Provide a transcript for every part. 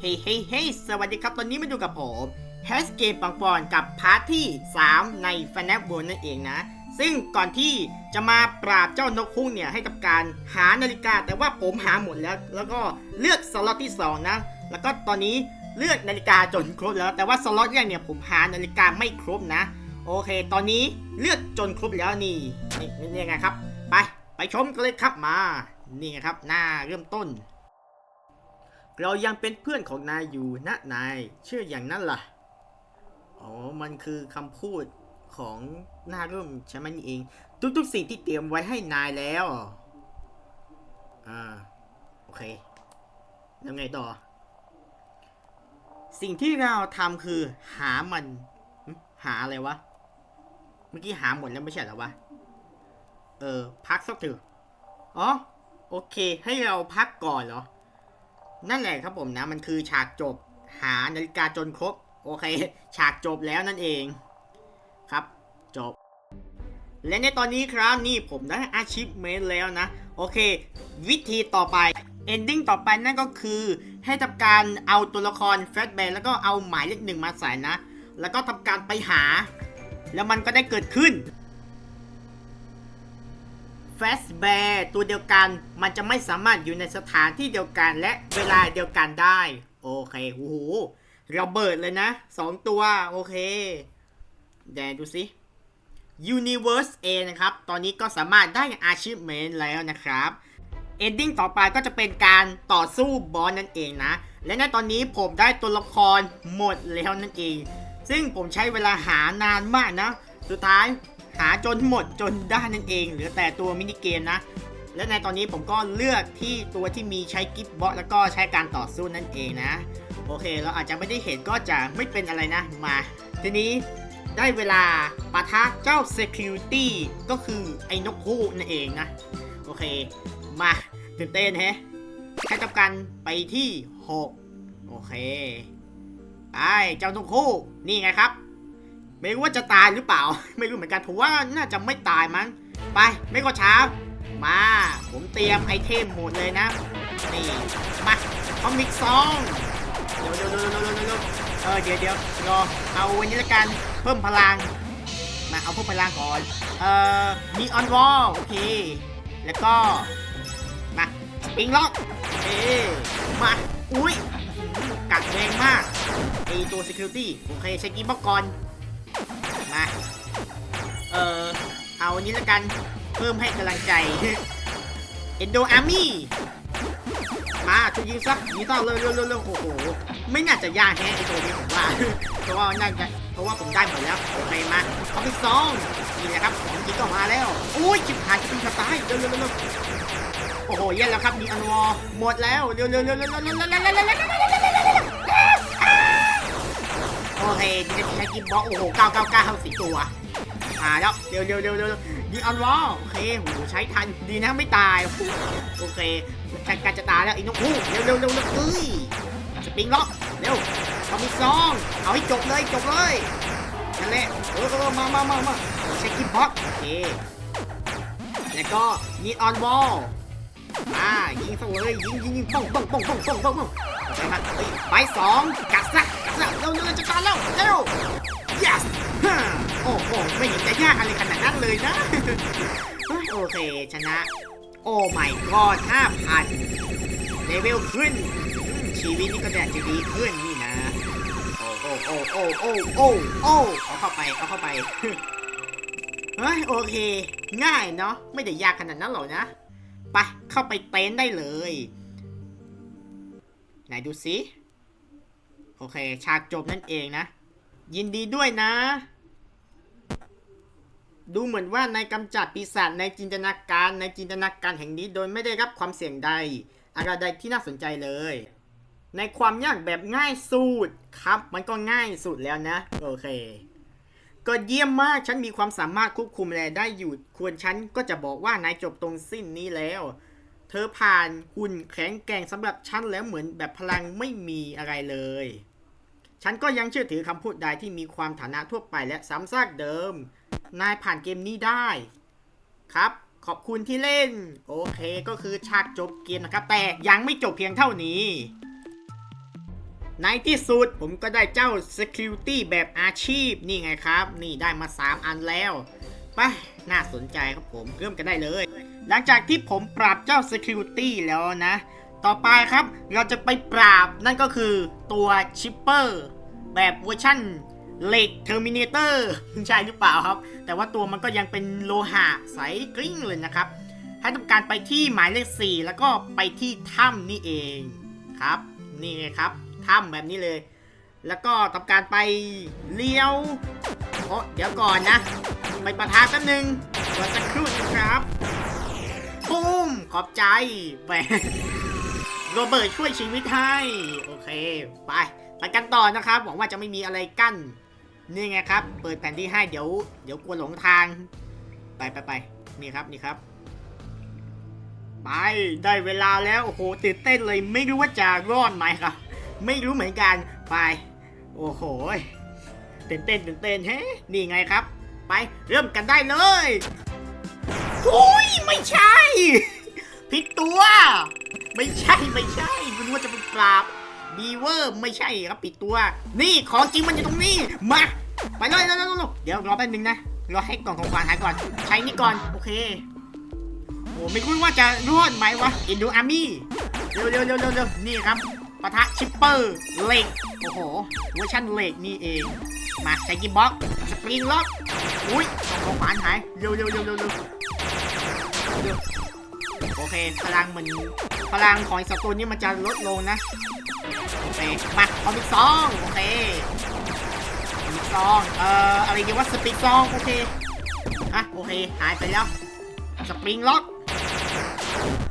เฮ้ยเฮ้ยเฮ้ยสวัสดีครับ ตอนนี้มาดูกับผมแฮชเกมปังปอนกับพาร์ทที่ 3 ใน f n a f บนนั่นเองนะ ซึ่งก่อนที่จะมาปราบเจ้านกคุ้งเนี่ย ให้กับการหานาฬิกา แต่ว่าผมหาหมดแล้ว แล้วก็เลือกสล็อตที่ 2 นะ แล้วก็ตอนนี้เลือกนาฬิกาจนครบแล้ว แต่ว่าสล็อตแรกเนี่ยผมหานาฬิกาไม่ครบนะ โอเค ตอนนี้เลือกจนครบแล้วนี่ นี่นี่ไงครับ ไป ไปชมกันเลยครับมา นี่ไงครับ หน้าเริ่มต้น เรายังเป็นเพื่อนของนายอยู่นะนายเชื่ออย่างนั้นล่ะ อ๋อ มันคือคำพูดของหน้าริ่มใช่ไหมนี่เอง ทุกๆสิ่งที่เตรียมไว้ให้นายแล้ว อ่า โอเค แล้วไงต่อ สิ่งที่เราทำคือหามัน หาอะไรวะ เมื่อกี้หาหมดแล้วไม่ใช่เหรอวะ เออ พักสักเถอะอ๋อ โอเค ให้เราพักก่อนเหรอ นั่นแหละครับผมนะมันคือฉากจบหานาฬิกาจนครบ โอเค ฉากจบแล้วนั่นเองครับจบ และในตอนนี้ครับนี่ผมได้อาชีพเมนแล้วนะ โอเค วิธีต่อไป ending ต่อไปนั่นก็คือให้ทำการเอาตัวละครแฟตแบนแล้วก็เอาหมายเลขหนึ่งมาใส่นะ แล้วก็ทำการไปหา แล้วมันก็ได้เกิดขึ้น แฟสแบร์ตัวเดียวกัน มันจะไม่สามารถอยู่ในสถานที่เดียวกันและเวลาเดียวกันได้ โอเคโอ้โหระเบิดเลยนะสองตัว โอเคแดนดูสิ Universe A นะครับ ตอนนี้ก็สามารถได้ Achievement แล้วนะครับ Ending ต่อไปก็จะเป็นการต่อสู้บอสนั่นเองนะ และในตอนนี้ผมได้ตัวละครหมดแล้วนั่นเอง ซึ่งผมใช้เวลาหานานมากนะ สุดท้าย หาจนหมดจนได้นั่นเองเหลือแต่ตัวมินิเกมนะ และในตอนนี้ผมก็เลือกที่ตัวที่มีใช้กิฟบอสแล้วก็ใช้การต่อสู้นั่นเองนะ โอเค เราอาจจะไม่ได้เห็นก็จะไม่เป็นอะไรนะมา ทีนี้ได้เวลาปะทะเจ้า Security ก็คือไอ้นกฮูกนั่นเองนะ โอเค มาตื่นเต้นแฮะให้กับกันไปที่ 6 โอเค ไป เจ้านกฮูกนี่ไงครับ ไม่รู้ว่าจะตายหรือเปล่า ไม่รู้เหมือนกันผมว่าน่าจะไม่ตายมั้ง ไป ไม่ก็ช้า มา ผมเตรียมไอเทมหมดเลยนะ นี่ มาคอมิกซองเดี๋ยวเดี๋ยวเดี๋ยวเดี๋ยวเดี๋ยวเดี๋ยวเออเดี๋ยวเดี๋ยวรอเอาวันนี้ละกันเพิ่มพลัง มาเอาเพิ่มพลังก่อน เอ่อมีออนวอลโอเค แล้วก็ มาสปริงล็อกเอ๊มา อุ้ยกัดแรงมากไอตัว security โอเคใช้กีบล็อกก่อน มาเออเอาอันนี้ละกัน เพิ่มให้กำลังใจ เอนโดอาร์มี่ มาช่วยยิงซะยิงต่อเลยเร็วเร็วเร็วโอ้โห ไม่น่าจะยากแฮะไอตัวนี้ผมว่า เพราะว่าน่าจะเพราะว่าผมได้หมดแล้วโอเคมาเอาไปซองนี่นะครับผมยิงก็มาแล้วอุ้ยชิบหายจะเป็นกระตายเร็วเร็วเร็วเร็วโอ้โหแย่แล้วครับมีอันวอร์หมดแล้วเร็วเร็วเร็วเร็วเร็วเร็วเร็ว โอเคจะใช้กิมบล็อกโอ้โห999สิตัวมาแล้วเร็วเร็วเร็วเร็วยิงอันวอลโอเคโหใช้ทันดีนะไม่ตายโอเคกล้จะตายแล้วไอ้นกฮูกเร็วเร็วเร็วเร็วเอ้ยสปริงล็อกเร็วเอามีซองเอาให้จบเลยจบเลยนั่นแหละเออเออมามามามาใช้กิมบ็อกโอเคแล้วก็ยิงออนวอล มายิงซะเลยยิงยิงยิงป้องป้องป้องป้องป้องป้องป้องใช่ไหมไปสองกัดซะกัดซะเร็วเร็วจะตายแล้วเร็ว yes ฮ่าโอ้โหไม่เห็นจะยากอะไรขนาดนั้นเลยนะโอเคชนะ โอ้ไม่ก็ห้าพันเลเวลขึ้น ชีวิตนี่ก็แดดจะดีขึ้นนี่นะ โอ้โอ้โอ้โอ้โอ้โอ้โอ้เอาเข้าไปเอาเข้าไปเฮ้ยโอเค ง่ายเนาะไม่ได้ยากขนาดนั้นหรอกนะ ไปเข้าไปเต็นท์ได้เลย ไหนดูสิโอเค ฉากจบนั่นเองนะ ยินดีด้วยนะ ดูเหมือนว่านายกำจัดปีศาจในจินตนาการในจินตนาการแห่งนี้โดยไม่ได้รับความเสี่ยงใด อะไรใดที่น่าสนใจเลย ในความยากแบบง่ายสุดครับ มันก็ง่ายสุดแล้วนะ โอเค ก็เยี่ยมมากฉันมีความสามารถควบคุมแลได้อยู่ ควรฉันก็จะบอกว่านายจบตรงสิ้นนี้แล้ว เธอผ่านหุ่นแข็งแกร่งสำหรับฉันแล้วเหมือนแบบพลังไม่มีอะไรเลย ฉันก็ยังเชื่อถือคำพูดใดที่มีความฐานะทั่วไปและซ้ำซากเดิม นายผ่านเกมนี้ได้ ครับ ขอบคุณที่เล่น โอเคก็คือฉากจบเกมนะครับ แต่ยังไม่จบเพียงเท่านี้ ในที่สุดผมก็ได้เจ้า Security แบบอาชีพนี่ไงครับ นี่ได้มา 3 อันแล้วไปน่าสนใจครับผมเริ่มกันได้เลย หลังจากที่ผมปราบเจ้า Security แล้วนะ ต่อไปครับเราจะไปปราบนั่นก็คือตัวชิปเปอร์แบบเวอร์ชั่นเหล็กเทอร์มินเตอร์ใช่หรือเปล่าครับ แต่ว่าตัวมันก็ยังเป็นโลหะใสกริ้งเลยนะครับ ให้ทำการไปที่หมายเลข 4 แล้วก็ไปที่ถ้ำนี่เองครับ นี่ไงครับ ถ้ำแบบนี้เลย แล้วก็ทำการไปเลี้ยวโอ้เดี๋ยวก่อนนะ ไปประทานแป๊บนึงรอสักครู่นะครับปุ้มขอบใจแหมโรเบิร์ตช่วยชีวิตให้ โอเค ไปไปกันต่อนะครับหวังว่าจะไม่มีอะไรกั้น นี่ไงครับ เปิดแผนที่ให้เดี๋ยว เดี๋ยวกลัวหลงทาง ไปไปไปนี่ครับนี่ครับไปได้เวลาแล้ว โอ้โหตื่นเต้นเลยไม่รู้ว่าจะรอดไหมครับ ไม่รู้เหมือนกัน ไป โอ้โหเตื่นเต้นเต้นเฮ้นี่ไงครับ ไปเริ่มกันได้เลยโอ้ยไม่ใช่ผิดตัว ไม่ใช่ไม่ใช่ไม่รู้ว่าจะเป็นปราบบีเวอร์ไม่ใช่ครับผิดตัว นี่ของจริงมันอยู่ตรงนี้มาไปเลยเร็วๆเดี๋ยวรอแป๊บนึงนะรอให้กล่องของขวัญหายก่อน ใช้นี่ก่อน โอเคโอ้ไม่รู้ว่าจะรอดไหมวะอินดูอาร์มี่เร็วเร็วเร็วเร็วเร็วนี่ครับ ปะทะชิปเปอร์เหล็ก โอ้โหเวอร์ชันเหล็กนี่เอง มาใช้กิมบ็อกสปริงล็อก อุ้ยของขวานหาย เร็วเร็วเร็วเร็วเร็วโอเค พลังมันพลังของไอ้สตูนนี่มันจะลดลงนะ โอเค มาคอมิกซอง โอเคคอมิกซอง เอ่อ อะไรเรียกว่าสปิกซอง โอเคอะโอเค หายไปแล้ว สปริงล็อก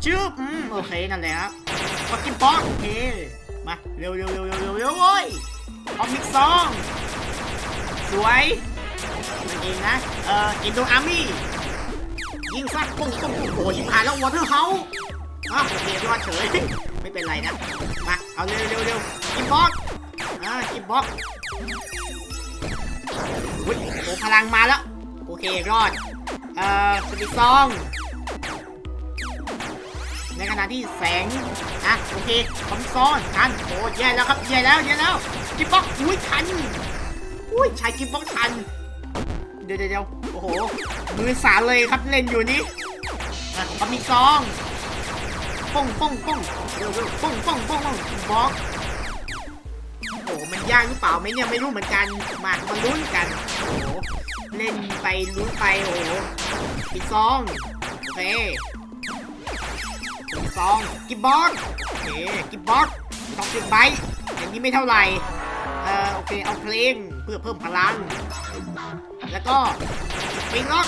ชื่ออืม โอเค นั่นแหละครับ กดกินบ็อกโอเคมาเร็วเร็วเร็วเร็วเร็วเร็วโว้ยคอมิกซองสวยนั่นเองนะ เอ่ออินโดอาร์มี่ยิงซักปุ้งปุ้งปุ้งโอ้ยผ่านแล้ววอเตอร์เฮาส์อะโอเครอดเฉยไม่เป็นไรนะ มาเอาเร็วเร็วเร็วกินบ็อกอ่ากินบ็อกอุ้ยโอ้พลังมาแล้ว โอเครอด เอ่อสปิซอง ในขณะที่แสงอะโอเคคอมซ้อนทันโอ้แย่แล้วครับแย่แล้วแย่แล้วกิบบ็อกอุ้ยทันอุ้ยใช้กิบบ็อกทันเดี๋ยวเดี๋ยวโอ้โหมือสาเลยครับเล่นอยู่นี่อะก็มีซองป้องป้องป้องเร็วเร็วป้องป้องป้องป้องบล็อกโอ้โหมันยากหรือเปล่าไหมเนี่ยไม่รู้เหมือนกันมามาลุ้นกันโอ้โหเล่นไปลุ้นไปโอ้โหมีซองโอเค ซองกิบบล็อกโอเคกิบบล็อกสองสิบใบอย่างนี้ไม่เท่าไหร่เออโอเคเอาเพลงเพื่อเพิ่มพลัง แล้วก็ปิงล็อก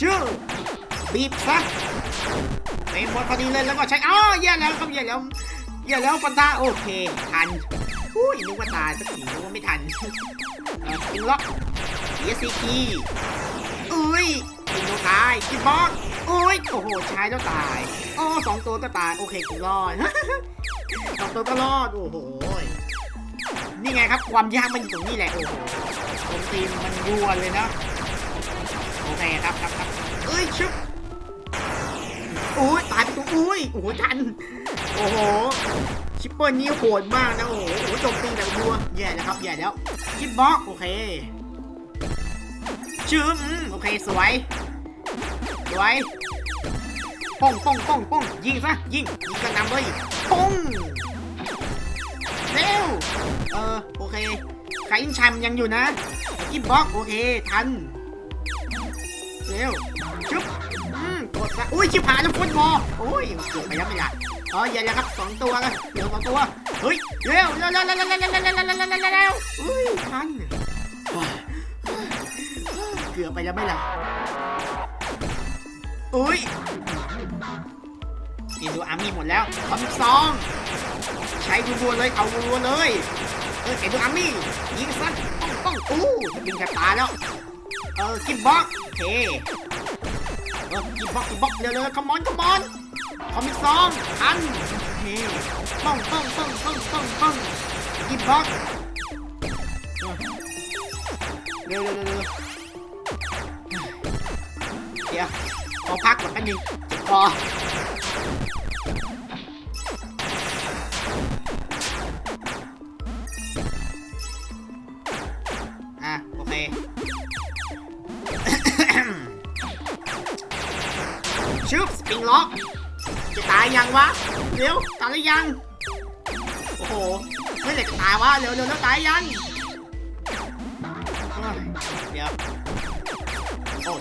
ชื่อบีบซะเป็นหมดพอดีเลยแล้วก็ใช้อ๋อแย่แล้วครับแย่แล้วแย่แล้วฟันตาโอเคทันอุ้ยนึกว่าตายสักทีนึกว่าไม่ทันเออปิงล็อกเอซีคีอุ้ย โดตายกินบอสอุ้ยโอ้โหใช้แล้วตายอ๋อสองตัวก็ตายโอเคกูรอดสองตัวก็รอดโอ้โหนี่ไงครับความยากมันอยู่ตรงนี้แหละโอ้โหตรงตีมมันรัวเลยนะโอเคครับครับครับเอ้ยชุบอุ้ยตายไปตัวอุ้ยโอ้โหทันโอ้โหชิปเปอร์นี่โหดมากนะโอ้โหโจมตีแบบรัวแย่แล้วครับแย่แล้วชิปบล็อกโอเคชื่ออืมโอเคสวย สวยป้องป้องป้องป้องยิงซะยิงยิงกระนำเลยป้องเร็วเออโอเคไก่ยิงชันยังอยู่นะกิบบล็อกโอเคทันเร็วชุบอืมกดซะอุ้ยชิบหายแล้วฟุตบอลโอ้ยเกือบไปแล้วไม่ได้อ๋ออย่าเลยครับสองตัวแล้วเดี๋ยวสองตัวเฮ้ยเร็วเร็วเร็วเร็วเร็วเร็วเร็วเร็วเร็วเร็วเร็วเร็วเร็วอุ้ยทันเกือบไปแล้วไม่ล่ะ อุ้ยกินดูอาร์มี่หมดแล้วคอมซองใช้รัวๆเลยเอารัวๆเลยเออเอ็นดูอาร์มี่ยิงซะต้องต้องอู้ยิงจะตาแล้วเออกินบล็อกโอเคเออกินบล็อกกินบล็อกเร็วเร็วคอมมอนคอมมอนคอมิกซองทันเคป้องป้องป้องป้องป้องป้องกินบล็อกเร็วเร็วเร็วๆเดี๋ยว อพักก่อนแป๊บนึงพอโอเค ชึบสปริงล็อก จะตายยังวะ เร็ว ตายหรือยัง โอ้โห ไม่เหลือจะตายวะ เร็วเร็วแล้วตายยัง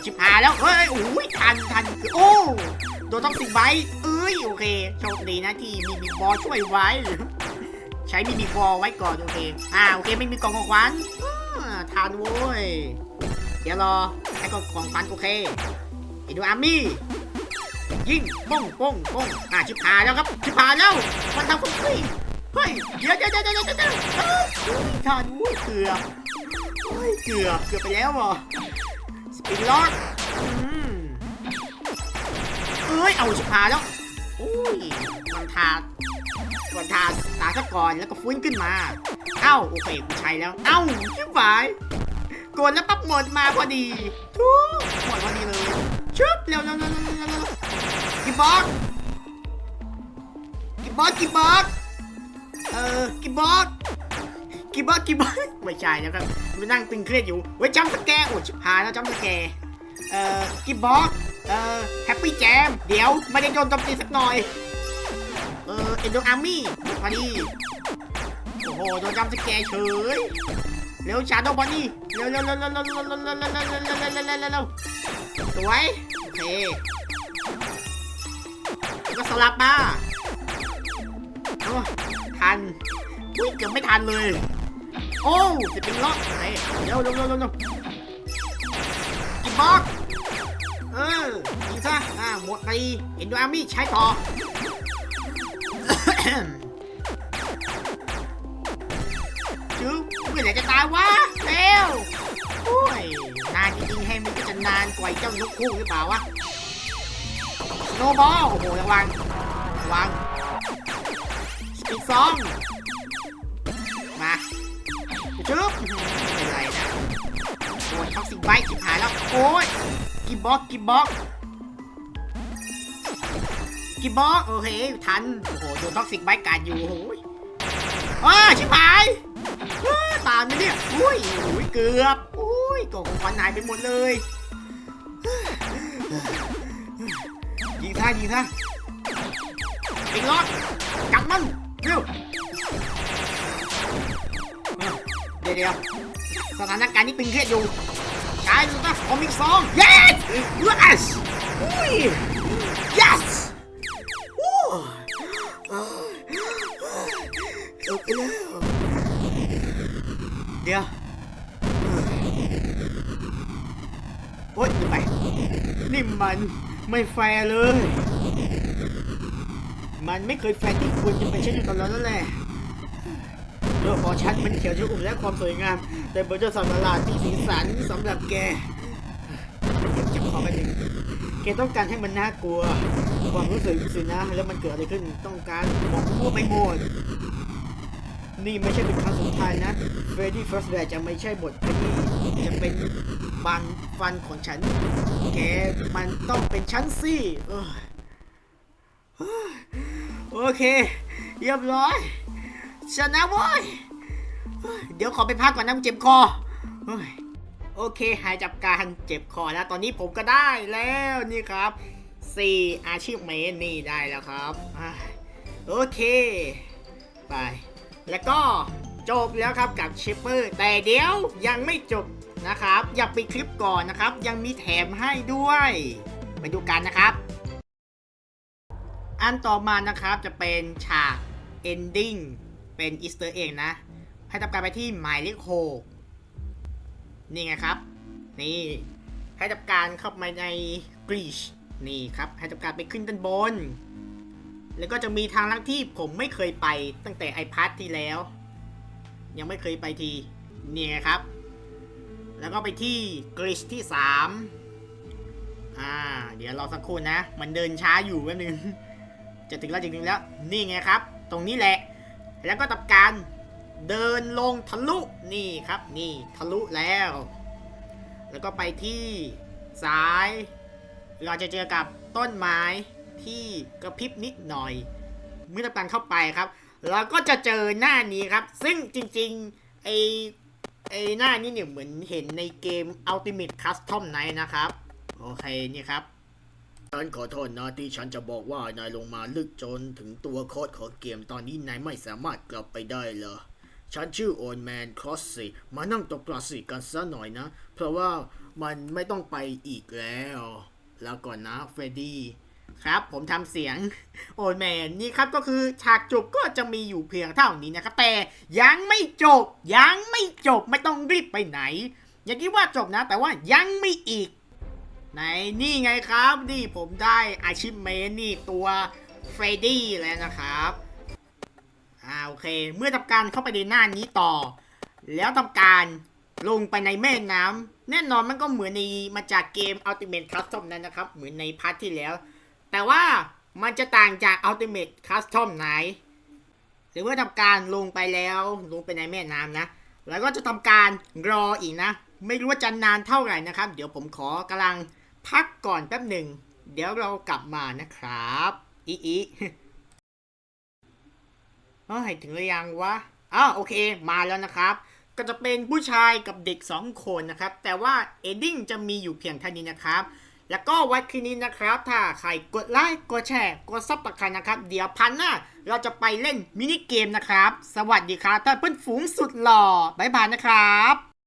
ชิบหายแล้วเฮ้ยโอ้ยทันทันโอ้โดนต้องสิบใบเอ้ยโอเคโชคดีนะที่มีมีบอลช่วยไว้ ใช้มีมีบอลไว้ก่อนโอเคอ่าโอเคไม่มีกล่องของขวัญทานโว้ยเดี๋ยวรอให้กล่องของขวัญโอเคไอ้ดูอาร์มี่ยิงป้องป้องป้องอ่าชิบหายแล้วครับชิบหายแล้วมันทำฟุตฟี่เฮ้ยเดี๋ยวเดี๋ยวเดี๋ยวเดี๋ยวเดี๋ยวเดี๋ยวทานโว้ยเกือบเกือบเกือบไปแล้วเหร อสปินล็อตอืมเอ้ย เอาชิบหาแล้ว อุ้ยมันทาก่อนทาตาซะก่อนแล้วก็ฟื้นขึ้นมา เอ้า โอเคกูใช้แล้ว เอ้าชิบหายกดแล้วปั๊บหมดมาพอดีทุกหมดพอดีเลยชุบเร็วเร็วเร็วเร็วเร็วเร็วกิบบอสกิบบอสกิบบอสเออกิบบอส กิบบอสกิบบอสไม่ใช่แล้วครับมานั่งตึงเครียดอยู่เว้ยจำสแกร์โอ้ชิบหายแล้วจำสแกร์เอ่อกิบบอสเอ่อแฮปปี้แจมเดี๋ยวไม่ได้โดนโจมตีสักหน่อย เอ่อเอ็นโดอาร์มี่พอดีโอ้โหโดนจำสแกร์เฉยเร็วชาโดบอดี้เร็วเร็วเร็วเร็วเร็วเร็วเร็วเร็วเร็วเร็วเร็วเร็วเร็วสวยโอเคก็สลับมาโอ้ทันอุ้ยเกือบไม่ทันเลย โอ้จะเป็นล็อกเฮ้ยเร็วเร็วเร็วเร็วเร็วกินบล็อกเออยิงซะอ่าหมดไปเอ็นโดอาร์มี่ใช้ต่อจุ๊บเมื่อไหร่จะตายวะเร็วโอ้ยนานจริงๆให้มันก็จะนานกว่าไอ้เจ้านกคู่หรือเปล่าวะโนบอลโอ้โหระวังระวังสปีดซองมา จุ๊บไม่เป็นไรนะโอ้ยท็อกซิกไบค์จิบหายแล้ว โอ้ยกิบบล็อกกิบบล็อกกิบบล็อกโอเคทัน โอ้โหโดนท็อกซิกไบค์กัดอยู่ โอ้โหอ้าชิบหายเฮ้ยตามนะเนี่ยอุ้ยอุ้ยเกือบอุ้ยกองของขวัญหายไปหมดเลยยิงท่ายิงท่าอีกรอบกัดมันเร็ว เดี๋ยวเดี๋ยวสถานการณ์นี้ตึงเครียดอยู่กายดูนะคอมิกซอง yes yes อุ้ย yes โอ้เกือบไปแล้วเดี๋ยวโอ๊ยเดี๋ยวไป นี่มันไม่แฟร์เลย มันไม่เคยแฟร์ที่ควรจะเป็นเช่นอยู่ตลอดนั่นแหละ โลกของฉันมันเขียวชอุ่มและความสวยงาม แต่บนเจ้าสัตว์ประหลาดที่สีสันสำหรับแกจับคอไปหนึ่งแกต้องการให้มันน่ากลัว ความรู้สึกสินะแล้วมันเกิดอะไรขึ้นต้องการมองทั่วไปหมดนี่ไม่ใช่เป็นครั้งสุดท้ายนะ Freddy First Bad จะไม่ใช่บทที่จะเป็นบางฟันของฉัน แกมันต้องเป็นฉันสิโอเค เรียบร้อย ชนะเว้ย เดี๋ยวขอไปพักก่อนนะเจ็บคอโอเคหายจากการเจ็บคอแล้ว ตอนนี้ผมก็ได้แล้วนี่ครับ4อาชีพเมนนี่ได้แล้วครับโอเค ไป แล้วก็จบแล้วครับกับชิปเปอร์ แต่เดี๋ยวยังไม่จบนะครับ อย่าปิดคลิปก่อนนะครับ ยังมีแถมให้ด้วย ไปดูกันนะครับ อันต่อมานะครับจะเป็นฉาก ending เป็นอีสเตอร์เองนะ ให้ทำการไปที่หมายเลขหกนี่ไงครับ นี่ให้ทำการเข้ามาในกรีชนี่ครับ ให้ทำการไปขึ้นด้านบน แล้วก็จะมีทางลัดที่ผมไม่เคยไปตั้งแต่ไอพัทที่แล้ว ยังไม่เคยไปทีนี่ไงครับ แล้วก็ไปที่กริชที่3อ่า เดี๋ยวรอสักครู่นะ มันเดินช้าอยู่แป๊บนึง จะถึงแล้วจริงๆแล้ว นี่ไงครับ ตรงนี้แหละ แล้วก็ตับการเดินลงทะลุนี่ครับนี่ทะลุแล้ว แล้วก็ไปที่ซ้าย เราจะเจอกับต้นไม้ที่กระพริบนิดหน่อย เมื่อทำการเข้าไปครับ เราก็จะเจอหน้านี้ครับ ซึ่งจริงๆไอไอหน้านี้เนี่ยเหมือนเห็นในเกม Ultimate Custom Night นะครับ โอเค นี่ครับ ฉันขอโทษนะที่ฉันจะบอกว่านายลงมาลึกจนถึงตัวโค้ดของเกมตอนนี้นายไม่สามารถกลับไปได้เหรอฉันชื่อโอนแมนครอสซี่มานั่งตกปลาสิกันซะหน่อยนะ เพราะว่ามันไม่ต้องไปอีกแล้ว แล้วก่อนนะเฟรดดี้ครับ ผมทำเสียงโอนแมนนี่ครับก็คือฉากจบก็จะมีอยู่เพียงเท่านี้นะครับ แต่ยังไม่จบ ยังไม่จบไม่ต้องรีบไปไหน อย่าคิดว่าจบนะ แต่ว่ายังไม่อีก ไหนนี่ไงครับนี่ผมได้อาชิเมนนี่ตัวเฟรดดี้แล้วนะครับอ่าโอเค เมื่อทำการเข้าไปในหน้านี้ต่อ แล้วทำการลงไปในแม่น้ำแน่นอนมันก็เหมือนในมาจากเกม Ultimate Custom นั้นนะครับ เหมือนในพาร์ทที่แล้ว แต่ว่ามันจะต่างจาก Ultimate Custom ไหน หรือว่าทำการลงไปแล้วลงไปในแม่น้ำนะ แล้วก็จะทำการรออีกนะ ไม่รู้ว่าจะนานเท่าไหร่นะครับ เดี๋ยวผมขอกำลัง พักก่อนแป๊บหนึ่ง เดี๋ยวเรากลับมานะครับอีอีเฮ้ยถึงหรือยังวะอ้าโอเค มาแล้วนะครับ ก็จะเป็นผู้ชายกับเด็ก 2 คนนะครับ แต่ว่าเอดดิ้งจะมีอยู่เพียงเท่านี้นะครับ แล้วก็วัดคืนนี้นะครับ ถ้าใครกดไลค์กดแชร์กดซับสไครต์นะครับ เดี๋ยวพันหน้าเราจะไปเล่นมินิเกมนะครับ สวัสดีครับท่านเพื่อนฝูงสุดหล่อบ๊ายบายนะครับ